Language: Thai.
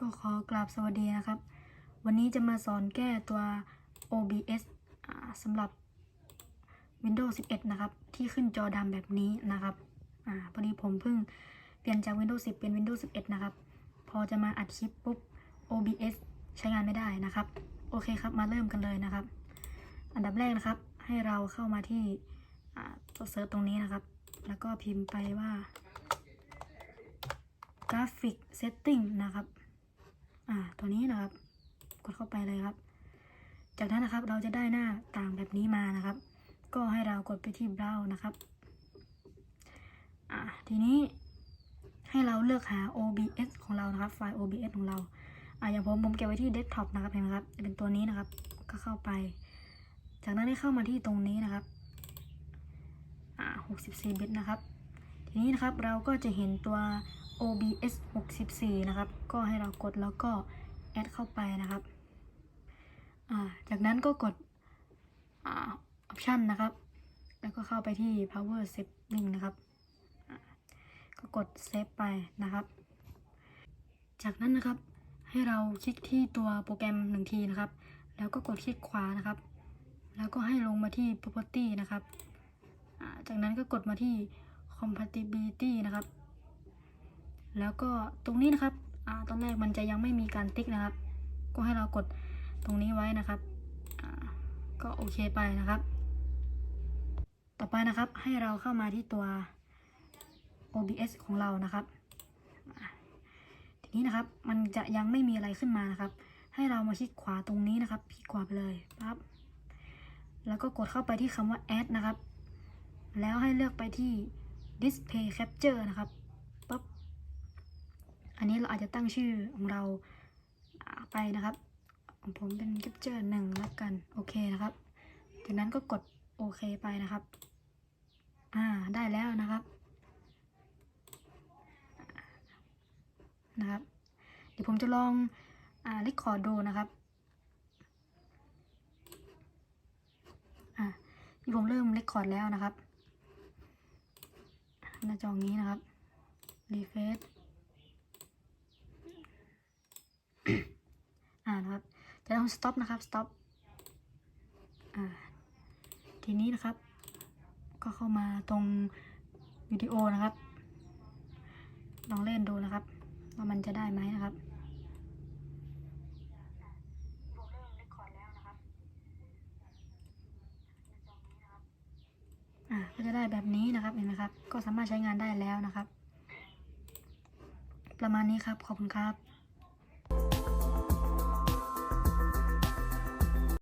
ก็ขอกราบสวัสดีนะครับ วันนี้จะมาสอนแก้ตัว OBS สำหรับ Windows 11 นะครับ ที่ขึ้นจอดำแบบนี้นะครับอ่าพอดีผมเพิ่งเปลี่ยนจาก Windows 10 เป็น Windows 11 นะครับ พอจะมาอัดคลิปปุ๊บ OBS ใช้งานไม่ได้นะครับ โอเคครับมาเริ่มกันเลยนะครับ อันดับแรกนะครับ ให้เราเข้ามาที่ตัวเซิร์ชตรงนี้นะครับ แล้วก็พิมพ์ไปว่ากราฟิกเซตติ้งนะครับ อ่า ตัวนี้นะครับ กดเข้าไปเลยครับ จากนั้นนะครับเราจะได้หน้าต่างแบบนี้มานะครับ ก็ให้เรากดไปที่ Browse นะครับ อ่า ทีนี้ให้เราเลือกหา OBS ของเรานะครับ ไฟล์ OBS ของเรา อ่าอย่างผมผมเก็บไว้ที่เดสก์ท็อปนะครับเห็นไหมครับจะเป็นตัวนี้นะครับ ก็เข้าไป จากนั้นให้เข้ามาที่ตรงนี้นะครับ อ่า64บิตนะครับ ทีนี้นะครับเราก็จะเห็นตัว OBS 64นะครับ ก็ให้เรากดแล้วก็แอดเข้าไปนะครับาจากนั้นก็กดออปชันนะครับ แล้วก็เข้าไปที่ power setting นะครับ ก็กดเซฟไปนะครับ จากนั้นนะครับให้เราคลิกที่ตัวโปรแกรมหนึ่งทีนะครับ แล้วก็กดคลิกขวานะครับ แล้วก็ให้ลงมาที่ property นะครับาจากนั้นก็กดมาที่ compatibility นะครับ แล้วก็ตรงนี้นะครับอตอนแรกมันจะยังไม่มีการติ๊กนะครับ ก็ให้เรากดตรงนี้ไว้นะครับก็โอเคไปนะครับ ต่อไปนะครับให้เราเข้ามาที่ตัว OBS ของเรานะครับ ทีนี้นะครับมันจะยังไม่มีอะไรขึ้นมานะครับ ให้เรามาคลิกขวาตรงนี้นะครับคลิกขวาไปเลยปั๊บแล้วก็กดเข้าไปที่คำว่า add นะครับ แล้วให้เลือกไปที่ display capture นะครับปั๊บอันนี้เราอาจจะตั้งชื่อของเราไปนะครับ ของผมเป็น capture หนึ่งแล้วกัน โอเคนะครับ จากนั้นก็กดโอเคไปนะครับ อ่า ได้แล้วนะครับ นะครับ เดี๋ยวผมจะลอง อ่าเรคคอร์ดดูนะครับ อ่าที่ผมเริ่มเรคคอร์ดแล้วนะครับ หน้าจอนี้นะครับรีเฟซอ่านะครับ จะต้อง stop นะครับ stop อ่าทีนี้นะครับ ก็เข้ามาตรงวิดีโอนะครับ ลองเล่นดูนะครับ ว่ามันจะได้ไหมนะครับ ก็จะได้แบบนี้นะครับเห็นไหมครับ ก็สามารถใช้งานได้แล้วนะครับ ประมาณนี้ครับ ขอบคุณครับ